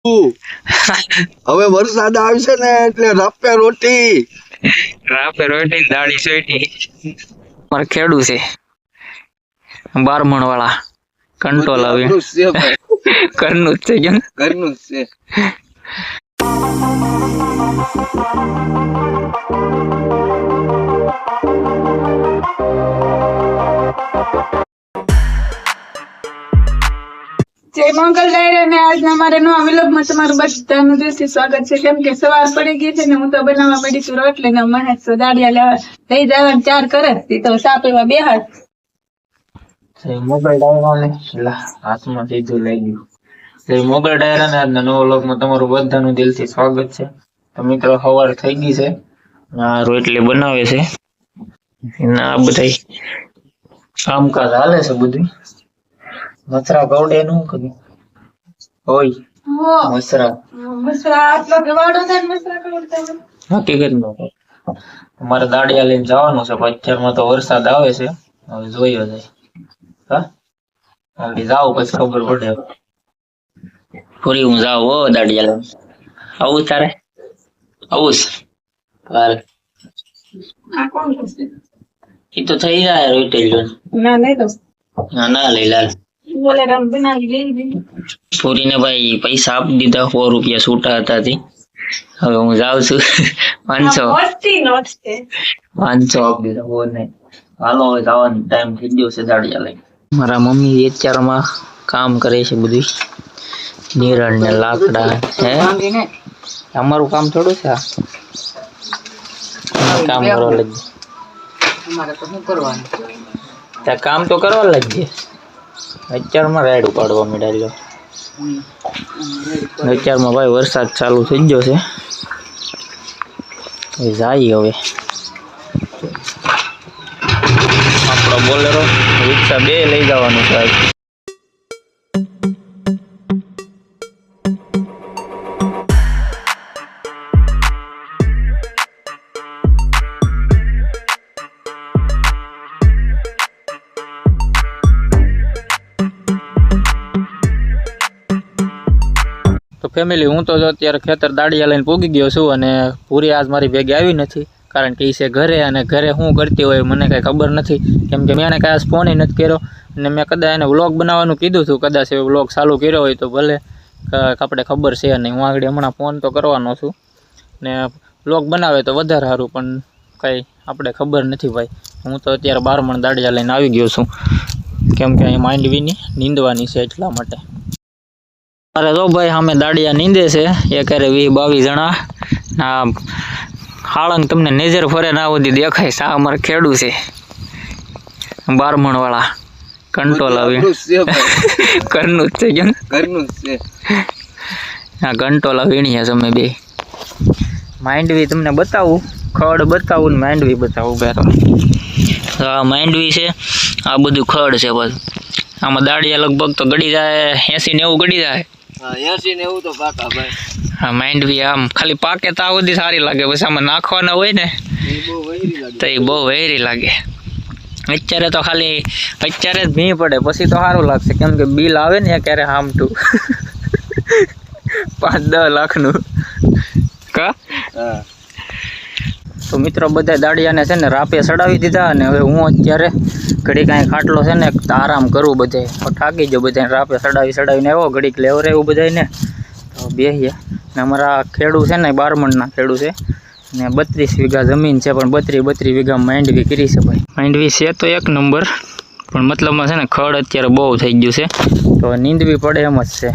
હવે વરસાદ આવશે ને એટલે રાપે રોટી. રાપે રોટી દાળી સોટી મારે ખેડૂ છે. બારમણ વાળા કંટ્રોલ આવે ઘરનું જ છે કેમ? ઘરનું જ છે. મંગલ ડાયરા ને આજના અમારા નવા વિલોગમાં તમારું બધાનું દિલથી સ્વાગત છે. કેમ કે સવાર પડી ગઈ છે ને હું તો બનાવવા પડી છું રોટલી ને મહેશ તો દાડિયા લેવા લઈ જવાનું, ચાર કરે તો સાપ એવા બે હાથ મોગલ ડાયરા ને હાથમાં સીધું લઈ ગયું. મોગલ ડાયરા ને આજના નવો લોકમાં તમારું બધાનું દિલથી સ્વાગત છે. તો મિત્રો, સવાર થઈ ગઈ છે. આ રોટલી બનાવે છે. ના બધા કામકાજ હાલે છે બધું મથરા ગવડે નું કર્યું હોય. મસરા મસરા આટલો ગવાડો થાય મસરા ગૌડ કરતા હકીકત નો અમારે દાડિયા લઈને જવાનું છે અત્યારમાં તો વરસાદ આવે છે. હવે જોયો જાય. હા? હવે જાવ પછી ખબર પડે પૂરી હું જાઉં હો દાડિયા લઈને. આવું તારે? આવું હાલ. એ તો થઈ જાય રોટેલ ના ના લઈ લાલ પૂરીને ભાઈ પૈસા આપી દીધા સો રૂપિયા છૂટા હતા તે. હવે હું જાઉં છું. પાંચસો. પાંચસો આપી દીધા બહુ નહીં. હાલો હવે જવાનો ટાઈમ થઈ ગયો છે દાડિયા લઈ મારા મમ્મી અત્યારમાં કામ કરે છે બધું. નિરણ ને લાકડા હે? અમારું કામ થોડું છે કામ કરવા લાગીએ અમારે તો શું કરવાનું? ત્યાં કામ તો કરવા લાગીએ અત્યારમાં રાઈડ ઉપાડવા માંડ્યા અત્યારમાં ભાઈ વરસાદ ચાલુ થઈ ગયો છે. જાય હવે. આપણો બોલેરો રિક્ષા બે લઈ જવાનું છે. ફેમિલી હું તો અત્યારે ખેતર દાડિયા લઈને પૂગી ગયો છું અને પૂરી આજ મારી ભેગી આવી નથી. કારણ કે એ છે ઘરે અને ઘરે શું કરતી હોય મને કાંઈ ખબર નથી. કેમ કે મેં એને કાંઈ ફોન નથી કર્યો. અને મેં કદાચ એને વ્લોગ બનાવવાનું કીધું હતું. કદાચ એ વ્લોગ ચાલુ કર્યો હોય તો ભલે. આપણે ખબર છે નહીં. હું આગળ હમણાં ફોન તો કરવાનો છું. ને વ્લોગ બનાવે તો વધારે સારું, પણ કાંઈ આપણે ખબર નથી ભાઈ. હું તો અત્યારે બારમણ દાડિયા લઈને આવી ગયો છું. કેમ કે અહીં માંડવીની, નીંદવાની છે એટલા માટે. અરે તો ભાઈ સામે દાડિયા નીંદે છે. એક ક્યારે વીસ બાવીસ જણા. આ હાળંગ તમને નજર ફરે ના સુધી દેખાય છે. અમારે ખેડૂ છે. બારમણવાળા. કંટ્રોલ આવી. ઘરનું જ છે કેમ ઘરનું જ છે. આ કંટ્રોલ વીણીએ તમે બે. માંડવી તમને બતાવું. ખડ બતાવું ને માંડવી બતાવું બેરો આ માંડવી છે. આ બધું ખડ છે બસ. આમાં દાડિયા લગભગ તો ગળી જાય એસી નેવું ગળી જાય. એસી ને એવું તો પાકા ભાઈ. આ માંડવી આમ ખાલી પાકે તો સુધી સારી લાગે. પછી આમાં નાખવાના હોય ને તો એ બહુ વહેરી લાગે. અત્યારે તો ખાલી અત્યારે જ ભી પડે. પછી તો સારું લાગશે. કેમ કે બિલ આવે ને ક્યારે હામટું. પાંચ દસ લાખનું. કા? હા. તો મિત્રો બધા દાડિયાને છે ને રાપે ચડાવી દીધા અને હવે હું અત્યારે ઘડી કાંઈ ખાટલો છે ને આરામ કરવું બધે થાકી ગયો બધાને રાપે ચડાવી ચડાવીને આવ્યો ઘડીક લેવરે એવું બધાને તો બેસીએ ને અમારા ખેડૂ છે ને બારમણના ખેડૂ છે. ને બત્રીસ વીઘા જમીન છે, પણ બત્રીસ બત્રીસ વીઘા માંડવી કરી છે ભાઈ માંડવી છે તો એક નંબર, પણ મતલબમાં છે ને, ખડ અત્યારે બહુ થઈ ગયું છે. તો નીંદવી પડે એમ જ છે.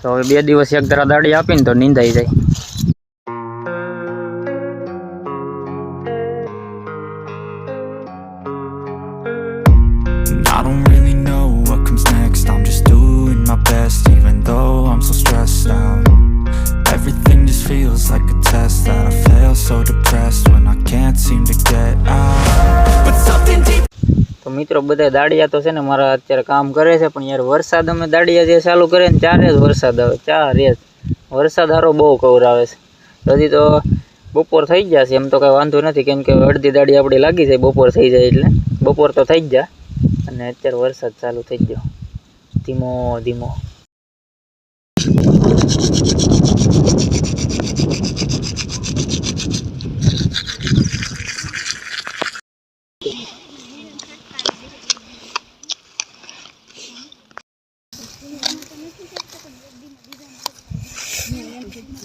તો હવે બે દિવસ એક ધરા દાડી આપીને તો નીંદાઈ જાય. મિત્રો બધા દાડિયા તો છે ને મારા અત્યારે કામ કરે છે, પણ યાર વરસાદ અમે દાડિયા જે ચાલુ કરે ને ચારે જ વરસાદ આવે, ચાર જ. વરસાદ હારો બહુ કવરાવે છે. હજી તો બપોર થઈ છે, એમ તો કાંઈ વાંધો નથી, કેમ કે અડધી દાડી આપણી લાગી જાય બપોર થઈ જાય એટલે. બપોર તો થઈ જ જાય અને અત્યારે વરસાદ ચાલુ થઈ ગયો. ધીમો ધીમો.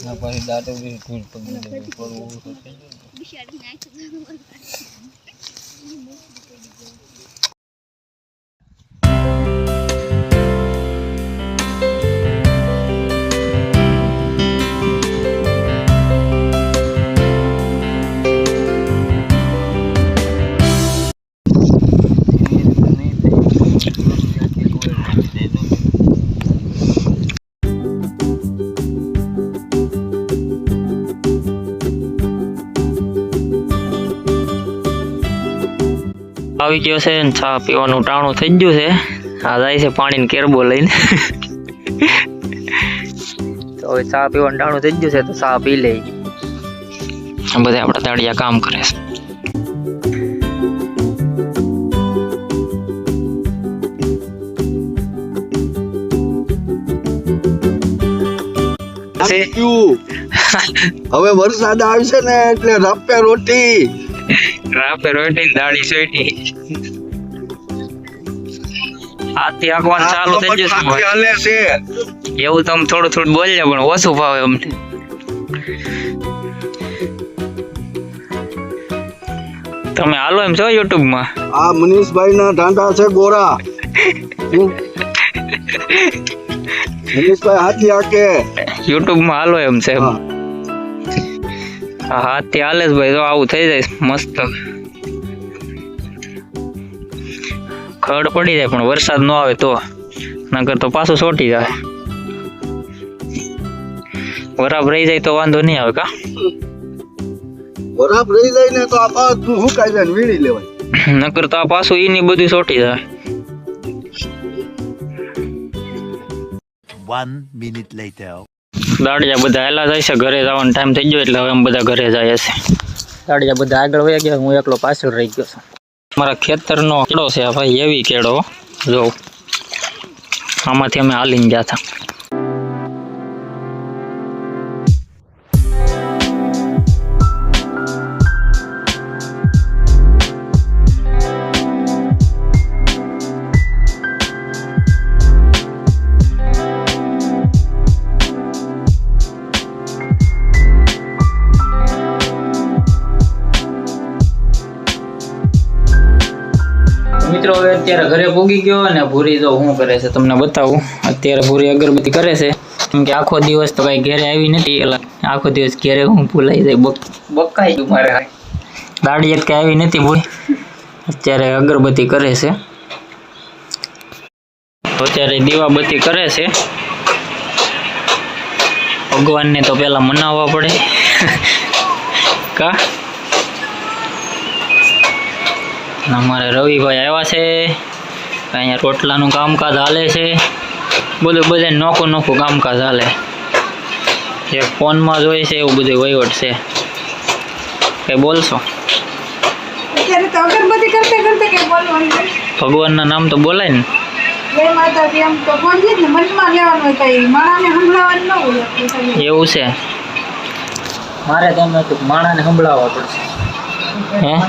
ના પછી દાંતો બી તૂટ પડી પડવું આવી ગયો છે ને ચા પીવાનું ટાણું થઈ ગયું છે. આ જાય છે પાણીને કેરબો લઈને. તો હવે ચા પીવાનું ટાણું થઈ ગયું છે તો ચા પી લઈ બધા આપણા દાડિયા કામ કરે છે. હવે વરસાદ આવશે ને એટલે રાપે રોટી. રાપે રોટી દાળી સોટી હાથી આંકવાનું ચાલુ થઈ ગયું છે હાલે છે. એવું તમે થોડું થોડું બોલજો પણ ઓછું ભાવે અમને તમે હાલો એમ છો યુટ્યુબમાં આ મનીષભાઈ ના ઢાંડા છે ગોરા. મનીષભાઈ હાથી આકે યુટ્યુબમાં હાલો એમ છે. હા. હાથી હાલે ભાઈ તો આવું થઈ જાય મસ્ત. ખડ પડી જાય પણ વરસાદ ન આવે તો. નકર તો પાછું સોટી જાય. વરાબ રહી જાય તો વાંધો નહીં આવે કા? વરાબ રહી જાય ને તો આ તું હું કાઈ જાય વીણી લેવાય? નકર તો આ પાછું એની બધું સોટી જાય. દાડિયા બધા એલા જાય છે ઘરે જવાનો ટાઈમ થઈ ગયો એટલે હવે અમે બધા ઘરે જાય છે દાડિયા બધા આગળ વયા ગયા હું એકલો પાછળ રહી ગયો છું. મારા ખેતરનો કેળો છે ભાઈ એવી કેળો જો. આમાંથી અમે હાલીને ગયા હતા. મિત્રો હવે અત્યારે ઘરે પૂગી ગયો અને ભૂરી તો શું કરે છે તમને બતાવું. અત્યારે ભૂરી અગરબત્તી કરે છે. કેમ કે આખો દિવસ તો કઈ ઘેરે આવી નથી. એટલે આખો દિવસ ઘેરે હું ભૂલાઈ જાય. બકાઈ ગયું મારે. દાડી કઈ આવી નથી ભૂરી અત્યારે અગરબત્તી કરે છે. અત્યારે દીવાબત્તી કરે છે. ભગવાનને તો પેલા મનાવવા પડે. કા અને અમારે રવિભાઈ આવ્યા છે. અહીંયા રોટલાનું કામકાજ હાલે છે. બધું બધે નોખું નોખું કામકાજ હાલે. જે ફોનમાં જોઈએ છે એવું બધું વહીવટ છે. કંઈ બોલશો. ભગવાનના નામ તો બોલાય ને. જય માતાજી એમ તો બોલીએ ને મનમાં લેવાનું હોય કઈ માણાને સંભળાવાનું ન હોય. આપણે ખાલી. એવું છે. મારે તમે હતું કે માણાને સંભળાવવા પડશે. હે?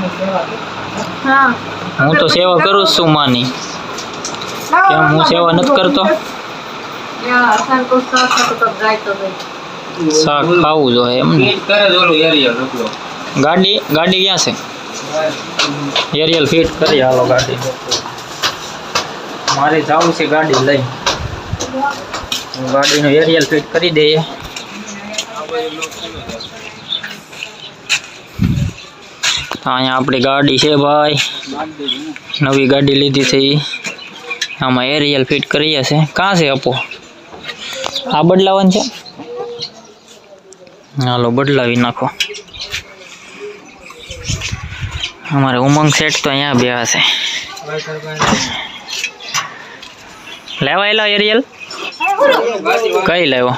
હા. હું તો સેવા કરું જ છું માની. કેમ હું સેવા નથી કરતો? શાક ખાવું જોઈએ એમ ને. ગાડી ગાડી ક્યાં છે? એરિયલ ફિટ કરી હાલો ગાડી. મારે જવું છે ગાડી લઈ. હું ગાડીનું એરિયલ ફિટ કરી દઈએ. અહીંયા આપણી ગાડી છે ભાઈ. નવી ગાડી લીધી ઈ. આમાં એરિયલ ફિટ કરીએ છે. કાં છે આપો? આ બદલાવાનું છે? હાલો, બદલાવી નાખો. અમારે ઉમંગ સેટ તો અહીંયા બે છે. લેવા એલો એરિયલ કઈ લેવો?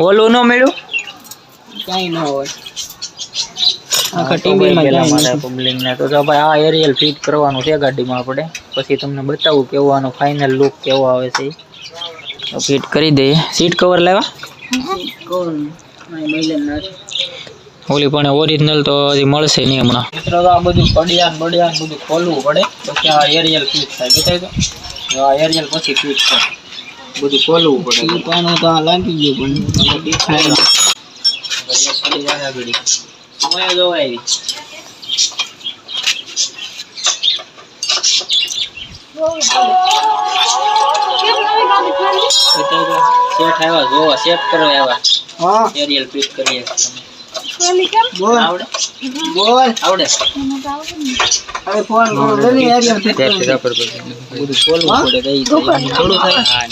ઓલું ન મળ્યું? આખા ટીવીમાં પબ્લિક ને તો જો ભાઈ આ એરિયલ ફિટ કરવાનું છે ગાડીમાં આપણે. પછી તમને બતાવું કેવો આનો ફાઇનલ લુક કેવો આવે છે. ફિટ કરી દઈએ. સીટ કવર લેવા? ઓલી પણ ઓરિજિનલ તો હજી મળશે નહીં હમણાં. મિત્રો તો આ બધું પડિયાન ને બધું ખોલવું પડે. પછી આ એરિયલ ફિટ થાય બતાવી દો. આ એરિયલ પછી ફિટ થાય. બધું ખોલવું પડે. પાનું તો આ લાગી ગયું પણ. દેખાય. જોવાય એવી સેટ આવ્યા જોવા સેટ કરવા આવ્યા હા. એરિયલ ફિટ કરીએ બોલ આવડે બોલ આવડે હવે ફોન કરો એરિયલ ફિટ ખોલવું પડે. થોડું થાય. હા.